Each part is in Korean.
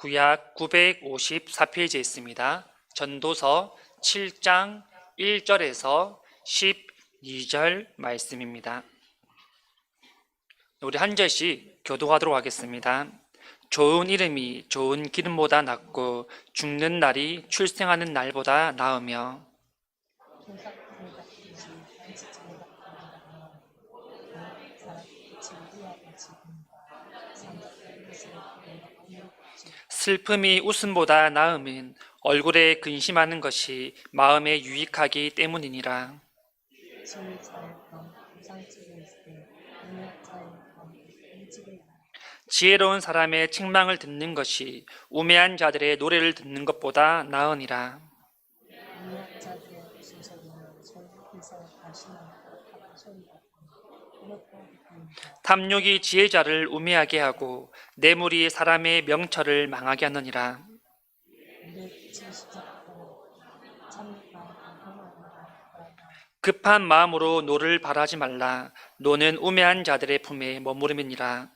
구약 954페이지에 있습니다. 전도서 7장 1절에서 12절 말씀입니다. 우리 한 절씩 교도하도록 하겠습니다. 좋은 이름이 좋은 기름보다 낫고 죽는 날이 출생하는 날보다 나으며 슬픔이 웃음보다 나음은 얼굴에 근심하는 것이 마음에 유익하기 때문이니라. 지혜로운 사람의 책망을 듣는 것이 우매한 자들의 노래를 듣는 것보다 나으니라. 탐욕이 지혜자를 우매하게 하고 뇌물이 사람의 명철을 망하게 하느니라. 급한 마음으로 노를 바라지 말라. 노는 우매한 자들의 품에 머무름이니라.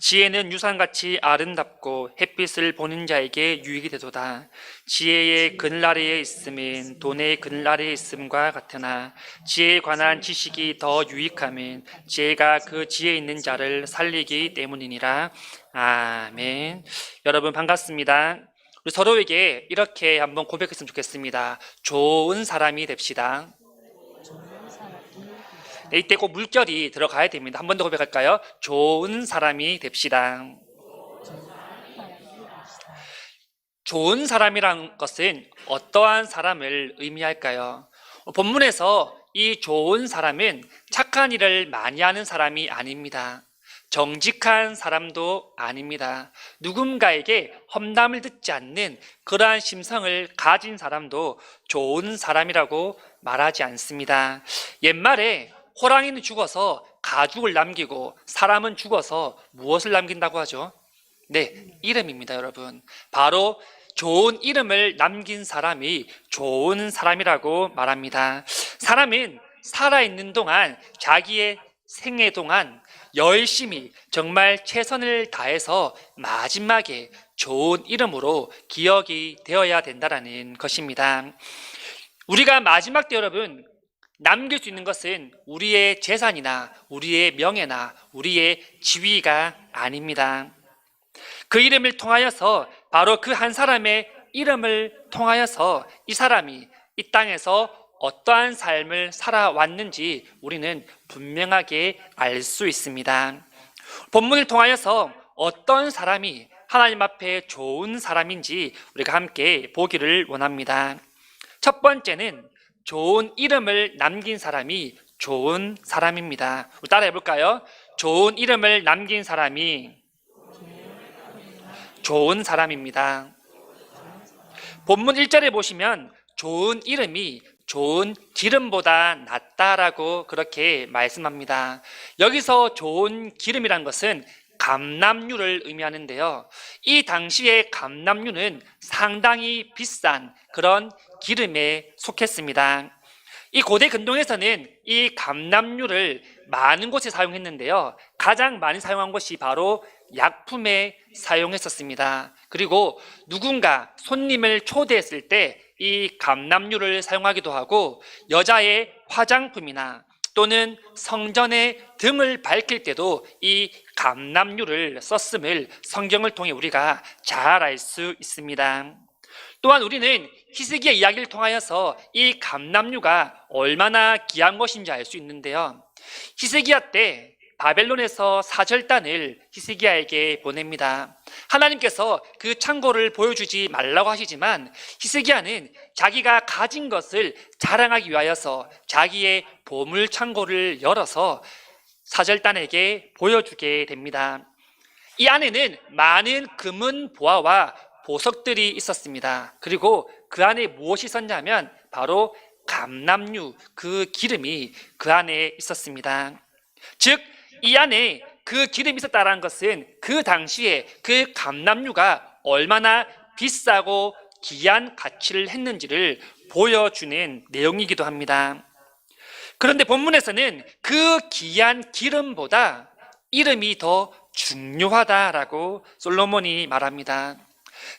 지혜는 유산같이 아름답고 햇빛을 보는 자에게 유익이 되도다. 지혜의 그늘 아래에 있음은 돈의 그늘 아래에 있음과 같으나 지혜에 관한 지식이 더 유익함은 지혜가 그 지혜 있는 자를 살리기 때문이니라. 아멘. 여러분 반갑습니다. 우리 서로에게 이렇게 한번 고백했으면 좋겠습니다. 좋은 사람이 됩시다. 이때 꼭 물결이 들어가야 됩니다. 한 번 더 고백할까요? 좋은 사람이 됩시다. 좋은 사람이란 것은 어떠한 사람을 의미할까요? 본문에서 이 좋은 사람은 착한 일을 많이 하는 사람이 아닙니다. 정직한 사람도 아닙니다. 누군가에게 험담을 듣지 않는 그러한 심성을 가진 사람도 좋은 사람이라고 말하지 않습니다. 옛말에 호랑이는 죽어서 가죽을 남기고 사람은 죽어서 무엇을 남긴다고 하죠? 네, 이름입니다, 여러분. 바로 좋은 이름을 남긴 사람이 좋은 사람이라고 말합니다. 사람은 살아있는 동안 자기의 생애 동안 열심히 정말 최선을 다해서 마지막에 좋은 이름으로 기억이 되어야 된다라는 것입니다. 우리가 마지막 때 여러분 남길 수 있는 것은 우리의 재산이나 우리의 명예나 우리의 지위가 아닙니다. 그 이름을 통하여서 바로 그 한 사람의 이름을 통하여서 이 사람이 이 땅에서 어떠한 삶을 살아왔는지 우리는 분명하게 알 수 있습니다. 본문을 통하여서 어떤 사람이 하나님 앞에 좋은 사람인지 우리가 함께 보기를 원합니다. 첫 번째는 좋은 이름을 남긴 사람이 좋은 사람입니다. 따라해 볼까요? 좋은 이름을 남긴 사람이 좋은 사람입니다. 본문 1절에 보시면 좋은 이름이 좋은 기름보다 낫다라고 그렇게 말씀합니다. 여기서 좋은 기름이란 것은 감남유를 의미하는데요. 이 당시의 감남유는 상당히 비싼 그런 기름에 속했습니다. 이 고대 근동에서는 이 감남유를 많은 곳에 사용했는데요. 가장 많이 사용한 것이 바로 약품에 사용했었습니다. 그리고 누군가 손님을 초대했을 때 이 감남유를 사용하기도 하고 여자의 화장품이나 또는 성전의 등을 밝힐 때도 이 감남유를 썼음을 성경을 통해 우리가 잘 알 수 있습니다. 또한 우리는 히스기야 이야기를 통하여서 이 감남유가 얼마나 귀한 것인지 알 수 있는데요. 히스기야 때 바벨론에서 사절단을 히스기야에게 보냅니다. 하나님께서 그 창고를 보여주지 말라고 하시지만 히스기야는 자기가 가진 것을 자랑하기 위하여서 자기의 보물 창고를 열어서 사절단에게 보여주게 됩니다. 이 안에는 많은 금은 보화와 보석들이 있었습니다. 그리고 그 안에 무엇이 있었냐면 바로 감남유 그 기름이 그 안에 있었습니다. 즉 이 안에 그 기름이 있었다는 것은 그 당시에 그 감남유가 얼마나 비싸고 귀한 가치를 했는지를 보여주는 내용이기도 합니다. 그런데 본문에서는 그 귀한 기름보다 이름이 더 중요하다라고 솔로몬이 말합니다.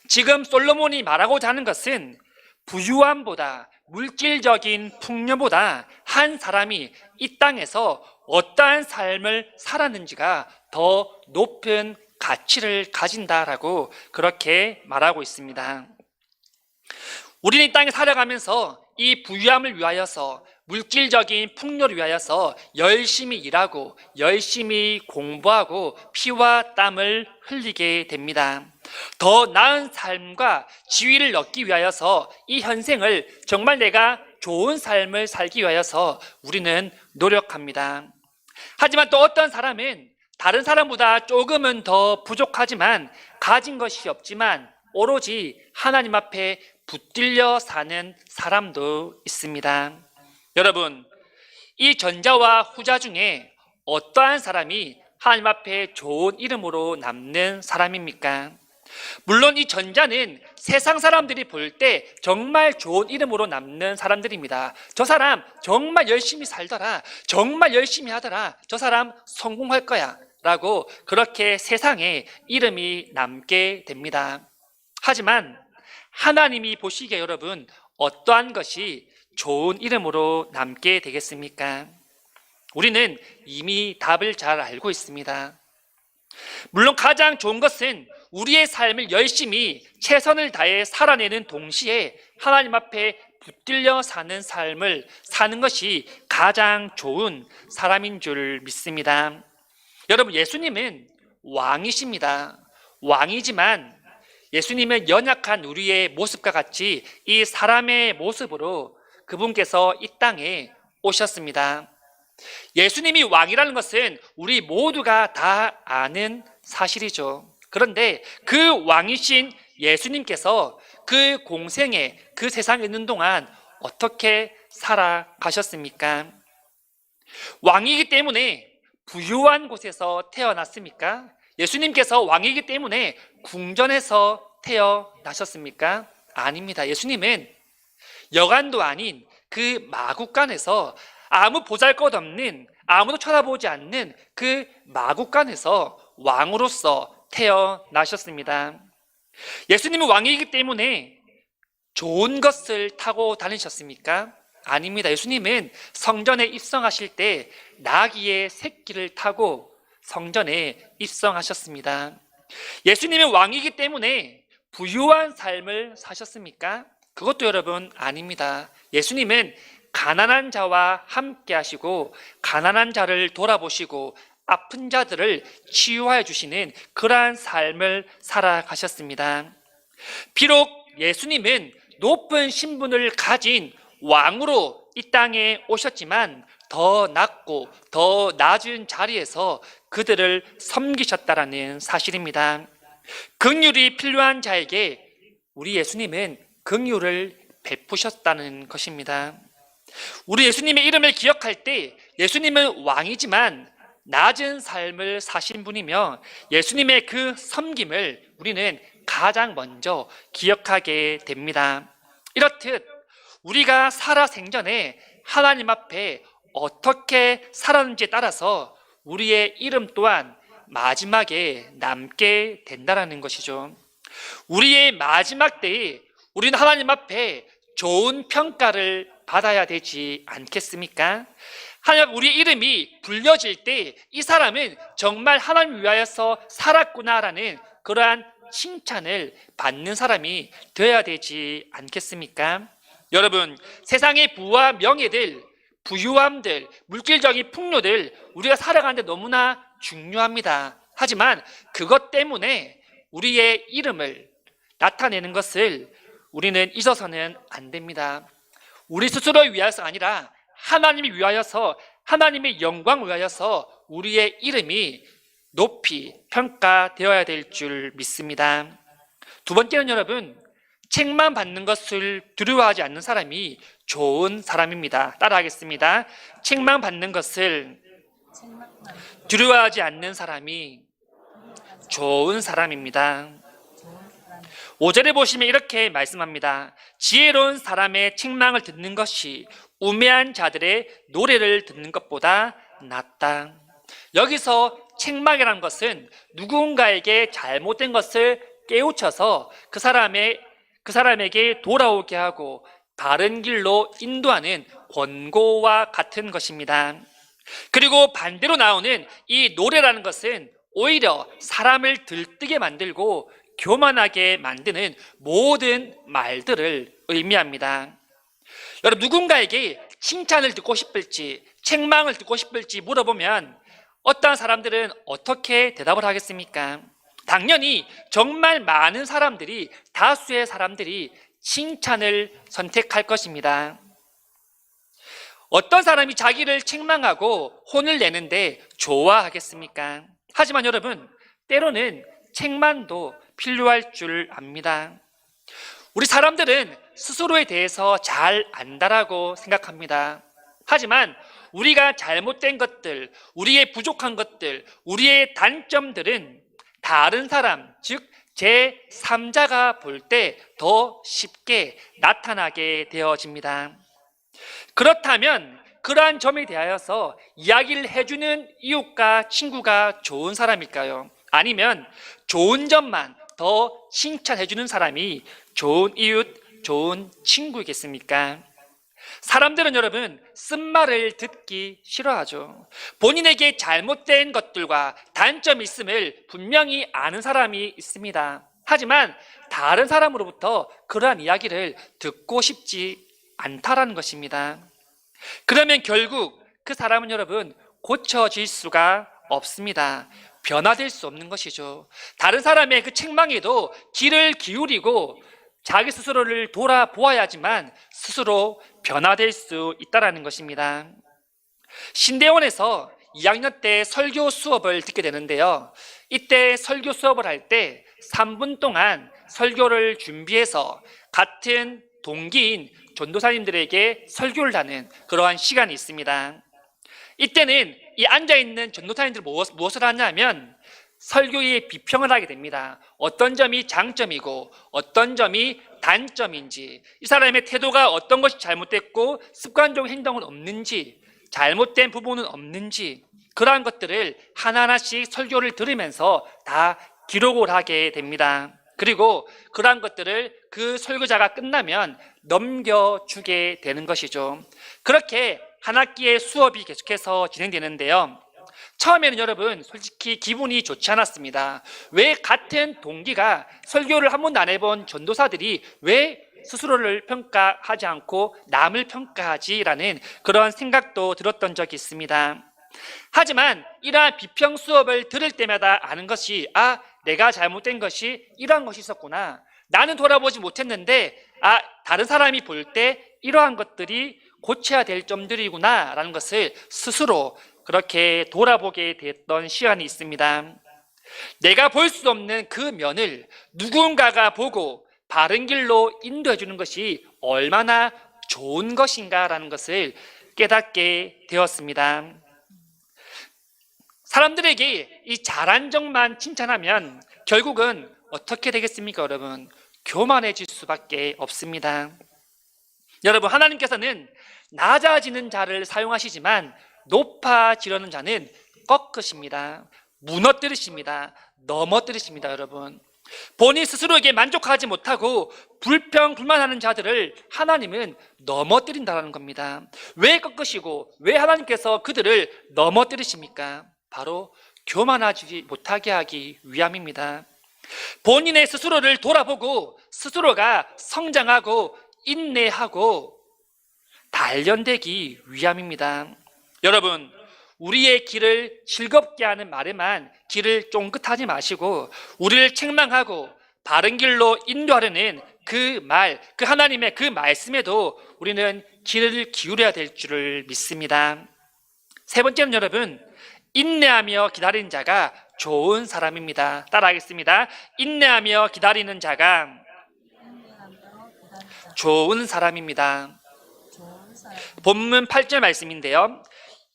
지금 솔로몬이 말하고자 하는 것은 부유함보다 물질적인 풍요보다 한 사람이 이 땅에서 어떠한 삶을 살았는지가 더 높은 가치를 가진다라고 그렇게 말하고 있습니다. 우리는 이 땅에 살아가면서 이 부유함을 위하여서 물질적인 풍요를 위하여서 열심히 일하고 열심히 공부하고 피와 땀을 흘리게 됩니다. 더 나은 삶과 지위를 얻기 위하여서 이 현생을 정말 내가 좋은 삶을 살기 위하여서 우리는 노력합니다. 하지만 또 어떤 사람은 다른 사람보다 조금은 더 부족하지만 가진 것이 없지만 오로지 하나님 앞에 붙들려 사는 사람도 있습니다. 여러분, 이 전자와 후자 중에 어떠한 사람이 하나님 앞에 좋은 이름으로 남는 사람입니까? 물론 이 전자는 세상 사람들이 볼 때 정말 좋은 이름으로 남는 사람들입니다. 저 사람 정말 열심히 살더라. 정말 열심히 하더라. 저 사람 성공할 거야. 라고 그렇게 세상에 이름이 남게 됩니다. 하지만 하나님이 보시기에 여러분 어떠한 것이 좋은 이름으로 남게 되겠습니까? 우리는 이미 답을 잘 알고 있습니다. 물론 가장 좋은 것은 우리의 삶을 열심히 최선을 다해 살아내는 동시에 하나님 앞에 붙들려 사는 삶을 사는 것이 가장 좋은 사람인 줄 믿습니다. 여러분, 예수님은 왕이십니다. 왕이지만 예수님은 연약한 우리의 모습과 같이 이 사람의 모습으로 그분께서 이 땅에 오셨습니다. 예수님이 왕이라는 것은 우리 모두가 다 아는 사실이죠. 그런데 그 왕이신 예수님께서 그 공생에 그 세상에 있는 동안 어떻게 살아가셨습니까? 왕이기 때문에 부유한 곳에서 태어났습니까? 예수님께서 왕이기 때문에 궁전에서 태어나셨습니까? 아닙니다. 예수님은 여관도 아닌 그 마국간에서 아무 보잘 것 없는 아무도 쳐다보지 않는 그 마국간에서 왕으로서 태어나셨습니다. 예수님은 왕이기 때문에 좋은 것을 타고 다니셨습니까? 아닙니다. 예수님은 성전에 입성하실 때 나귀의 새끼를 타고 성전에 입성하셨습니다. 예수님은 왕이기 때문에 부유한 삶을 사셨습니까? 그것도 여러분 아닙니다. 예수님은 가난한 자와 함께 하시고 가난한 자를 돌아보시고 아픈 자들을 치유하여 주시는 그러한 삶을 살아가셨습니다. 비록 예수님은 높은 신분을 가진 왕으로 이 땅에 오셨지만 더 낮고 더 낮은 자리에서 그들을 섬기셨다라는 사실입니다. 긍휼이 필요한 자에게 우리 예수님은 긍휼을 베푸셨다는 것입니다. 우리 예수님의 이름을 기억할 때 예수님은 왕이지만 낮은 삶을 사신 분이며 예수님의 그 섬김을 우리는 가장 먼저 기억하게 됩니다. 이렇듯 우리가 살아 생전에 하나님 앞에 어떻게 살았는지에 따라서 우리의 이름 또한 마지막에 남게 된다라는 것이죠. 우리의 마지막 때에 우리는 하나님 앞에 좋은 평가를 받아야 되지 않겠습니까? 하나님 우리의 이름이 불려질 때 이 사람은 정말 하나님 위하여서 살았구나라는 그러한 칭찬을 받는 사람이 되어야 되지 않겠습니까? 여러분, 세상의 부와 명예들, 부유함들, 물질적인 풍요들 우리가 살아가는데 너무나 중요합니다. 하지만 그것 때문에 우리의 이름을 나타내는 것을 우리는 잊어서는 안 됩니다. 우리 스스로를 위하여서 아니라 하나님이 위하여서 하나님의 영광을 위하여서 우리의 이름이 높이 평가되어야 될 줄 믿습니다. 두 번째는 여러분, 책만 받는 것을 두려워하지 않는 사람이 좋은 사람입니다. 따라하겠습니다. 책만 받는 것을 두려워하지 않는 사람이 좋은 사람입니다. 좋은 사람 5절에 보시면 이렇게 말씀합니다. 지혜로운 사람의 책망을 듣는 것이 우매한 자들의 노래를 듣는 것보다 낫다. 여기서 책망이라는 것은 누군가에게 잘못된 것을 깨우쳐서 그 사람의 그 사람에게 돌아오게 하고 바른 길로 인도하는 권고와 같은 것입니다. 그리고 반대로 나오는 이 노래라는 것은 오히려 사람을 들뜨게 만들고 교만하게 만드는 모든 말들을 의미합니다. 여러분 누군가에게 칭찬을 듣고 싶을지 책망을 듣고 싶을지 물어보면 어떠한 사람들은 어떻게 대답을 하겠습니까? 당연히 정말 많은 사람들이 다수의 사람들이 칭찬을 선택할 것입니다. 어떤 사람이 자기를 책망하고 혼을 내는데 좋아하겠습니까? 하지만 여러분, 때로는 책망도 필요할 줄 압니다. 우리 사람들은 스스로에 대해서 잘 안다라고 생각합니다. 하지만 우리가 잘못된 것들, 우리의 부족한 것들, 우리의 단점들은 다른 사람, 즉, 제 3자가 볼 때 더 쉽게 나타나게 되어집니다. 그렇다면 그러한 점에 대하여서 이야기를 해주는 이웃과 친구가 좋은 사람일까요? 아니면 좋은 점만 더 칭찬해주는 사람이 좋은 이웃, 좋은 친구이겠습니까? 사람들은 여러분 쓴말을 듣기 싫어하죠. 본인에게 잘못된 것들과 단점이 있음을 분명히 아는 사람이 있습니다. 하지만 다른 사람으로부터 그러한 이야기를 듣고 싶지 않다라는 것입니다. 그러면 결국 그 사람은 여러분 고쳐질 수가 없습니다. 변화될 수 없는 것이죠. 다른 사람의 그 책망에도 귀를 기울이고 자기 스스로를 돌아보아야지만 스스로 변화될 수 있다라는 것입니다. 신대원에서 2학년 때 설교 수업을 듣게 되는데요. 이때 설교 수업을 할 때 3분 동안 설교를 준비해서 같은 동기인 전도사님들에게 설교를 하는 그러한 시간이 있습니다. 이때는 이 앉아있는 전도사님들 무엇- 무엇을 하냐면 설교의 비평을 하게 됩니다. 어떤 점이 장점이고 어떤 점이 단점인지 이 사람의 태도가 어떤 것이 잘못됐고 습관적 행동은 없는지 잘못된 부분은 없는지 그러한 것들을 하나하나씩 설교를 들으면서 다 기록을 하게 됩니다. 그리고 그러한 것들을 그 설교자가 끝나면 넘겨주게 되는 것이죠. 그렇게 한 학기의 수업이 계속해서 진행되는데요. 처음에는 여러분 솔직히 기분이 좋지 않았습니다. 왜 같은 동기가 설교를 한 번도 안 해본 전도사들이 왜 스스로를 평가하지 않고 남을 평가하지라는 그런 생각도 들었던 적이 있습니다. 하지만 이러한 비평 수업을 들을 때마다 아는 것이 아 내가 잘못된 것이 이러한 것이 있었구나. 나는 돌아보지 못했는데 아 다른 사람이 볼 때 이러한 것들이 고쳐야 될 점들이구나 라는 것을 스스로 그렇게 돌아보게 됐던 시간이 있습니다. 내가 볼 수 없는 그 면을 누군가가 보고 바른 길로 인도해 주는 것이 얼마나 좋은 것인가라는 것을 깨닫게 되었습니다. 사람들에게 이 잘한 점만 칭찬하면 결국은 어떻게 되겠습니까, 여러분? 교만해질 수밖에 없습니다. 여러분, 하나님께서는 낮아지는 자를 사용하시지만 높아지려는 자는 꺾으십니다. 무너뜨리십니다. 넘어뜨리십니다, 여러분. 본인 스스로에게 만족하지 못하고 불평, 불만하는 자들을 하나님은 넘어뜨린다는 겁니다. 왜 꺾으시고 왜 하나님께서 그들을 넘어뜨리십니까? 바로 교만하지 못하게 하기 위함입니다. 본인의 스스로를 돌아보고 스스로가 성장하고 인내하고 단련되기 위함입니다. 여러분, 우리의 길을 즐겁게 하는 말에만 길을 쫑긋하지 마시고 우리를 책망하고 바른 길로 인도하려는 그 말, 그 하나님의 그 말씀에도 우리는 길을 기울여야 될 줄을 믿습니다. 세 번째는 여러분, 인내하며 기다리는 자가 좋은 사람입니다. 따라하겠습니다. 인내하며 기다리는 자가. 좋은 사람입니다. 본문 8절 말씀인데요.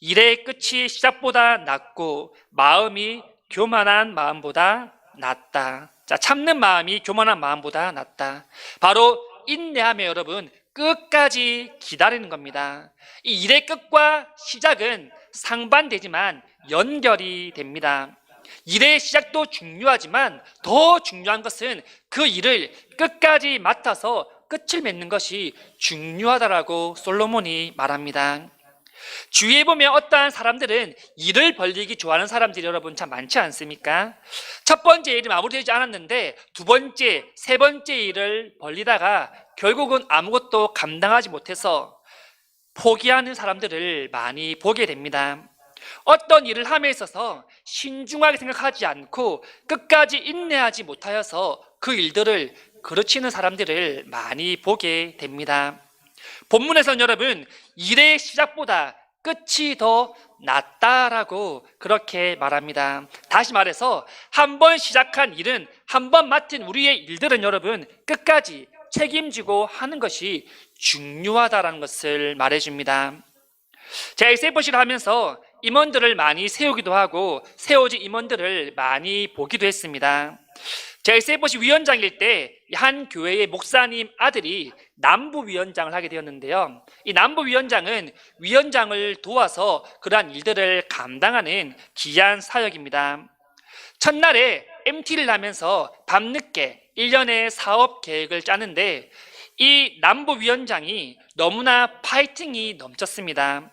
일의 끝이 시작보다 낫고 마음이 교만한 마음보다 낫다. 자, 참는 마음이 교만한 마음보다 낫다. 바로 인내하며 여러분 끝까지 기다리는 겁니다. 이 일의 끝과 시작은 상반되지만 연결이 됩니다. 일의 시작도 중요하지만 더 중요한 것은 그 일을 끝까지 맡아서 끝을 맺는 것이 중요하다라고 솔로몬이 말합니다. 주위에 보면 어떠한 사람들은 일을 벌리기 좋아하는 사람들이 여러분 참 많지 않습니까? 첫 번째 일이 마무리되지 않았는데 두 번째, 세 번째 일을 벌리다가 결국은 아무것도 감당하지 못해서 포기하는 사람들을 많이 보게 됩니다. 어떤 일을 함에 있어서 신중하게 생각하지 않고 끝까지 인내하지 못하여서 그 일들을 그르치는 사람들을 많이 보게 됩니다. 본문에서는 여러분 일의 시작보다 끝이 더 낫다라고 그렇게 말합니다. 다시 말해서 한 번 시작한 일은 한 번 맡은 우리의 일들은 여러분 끝까지 책임지고 하는 것이 중요하다라는 것을 말해줍니다. 제가 에세이포시를 하면서 임원들을 많이 세우기도 하고 세워진 임원들을 많이 보기도 했습니다. 제가 에세이포시 위원장일 때 한 교회의 목사님 아들이 남부 위원장을 하게 되었는데요. 이 남부 위원장은 위원장을 도와서 그러한 일들을 감당하는 귀한 사역입니다. 첫날에 MT를 하면서 밤늦게 1년의 사업 계획을 짜는데 이 남부 위원장이 너무나 파이팅이 넘쳤습니다.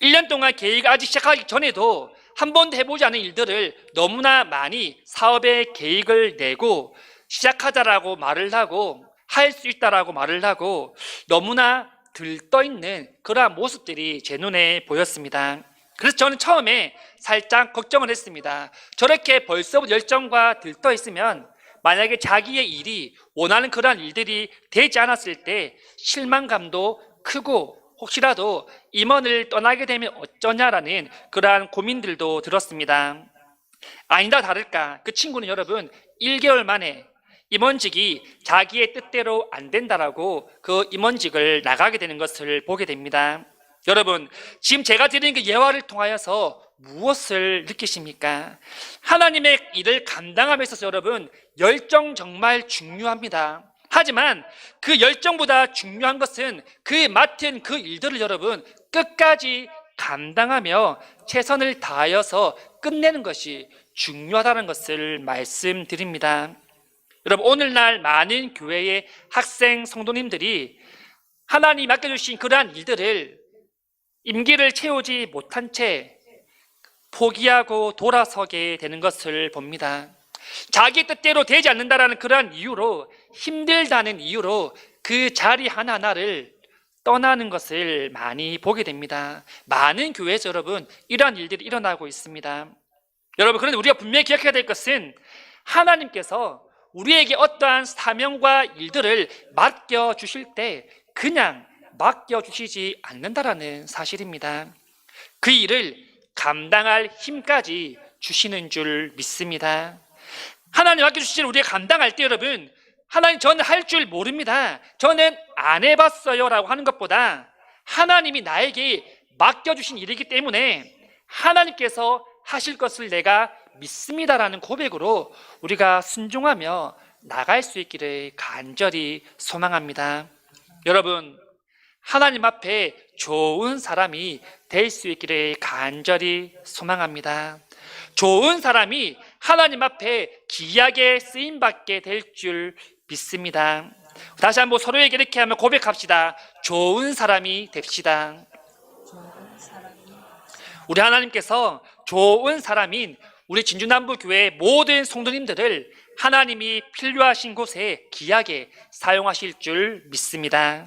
1년 동안 계획 아직 시작하기 전에도 한 번도 해보지 않은 일들을 너무나 많이 사업의 계획을 내고 시작하자라고 말을 하고 할 수 있다라고 말을 하고 너무나 들떠 있는 그러한 모습들이 제 눈에 보였습니다. 그래서 저는 처음에 살짝 걱정을 했습니다. 저렇게 벌써부터 열정과 들떠 있으면 만약에 자기의 일이 원하는 그러한 일들이 되지 않았을 때 실망감도 크고 혹시라도 임원을 떠나게 되면 어쩌냐라는 그러한 고민들도 들었습니다. 아니다 다를까 그 친구는 여러분 1개월 만에 임원직이 자기의 뜻대로 안 된다라고 그 임원직을 나가게 되는 것을 보게 됩니다. 여러분 지금 제가 드리는 그 예화를 통하여서 무엇을 느끼십니까? 하나님의 일을 있어서 여러분 열정 정말 중요합니다. 하지만 그 열정보다 중요한 것은 그 맡은 그 일들을 여러분 끝까지 감당하며 최선을 다하여서 끝내는 것이 중요하다는 것을 말씀드립니다. 여러분 오늘날 많은 교회의 학생 성도님들이 하나님 맡겨주신 그러한 일들을 임기를 채우지 못한 채 포기하고 돌아서게 되는 것을 봅니다. 자기 뜻대로 되지 않는다라는 그러한 이유로 힘들다는 이유로 그 자리 하나하나를 떠나는 것을 많이 보게 됩니다. 많은 교회에서 여러분 이러한 일들이 일어나고 있습니다. 여러분 그런데 우리가 분명히 기억해야 될 것은 하나님께서 우리에게 어떠한 사명과 일들을 맡겨 주실 때 그냥 맡겨 주시지 않는다라는 사실입니다. 그 일을 감당할 힘까지 주시는 줄 믿습니다. 하나님 맡겨주신 우리가 감당할 때 여러분 하나님 저는 할 줄 모릅니다. 저는 안 해봤어요 라고 하는 것보다 하나님이 나에게 맡겨주신 일이기 때문에 하나님께서 하실 것을 내가 믿습니다라는 고백으로 우리가 순종하며 나갈 수 있기를 간절히 소망합니다. 여러분 하나님 앞에 좋은 사람이 될 수 있기를 간절히 소망합니다. 좋은 사람이 하나님 앞에 귀하게 쓰임 받게 될 줄 믿습니다. 다시 한번 서로에게 이렇게 하며 고백합시다. 좋은 사람이 됩시다. 우리 하나님께서 좋은 사람인 우리 진주남부 교회 모든 성도님들을 하나님이 필요하신 곳에 귀하게 사용하실 줄 믿습니다.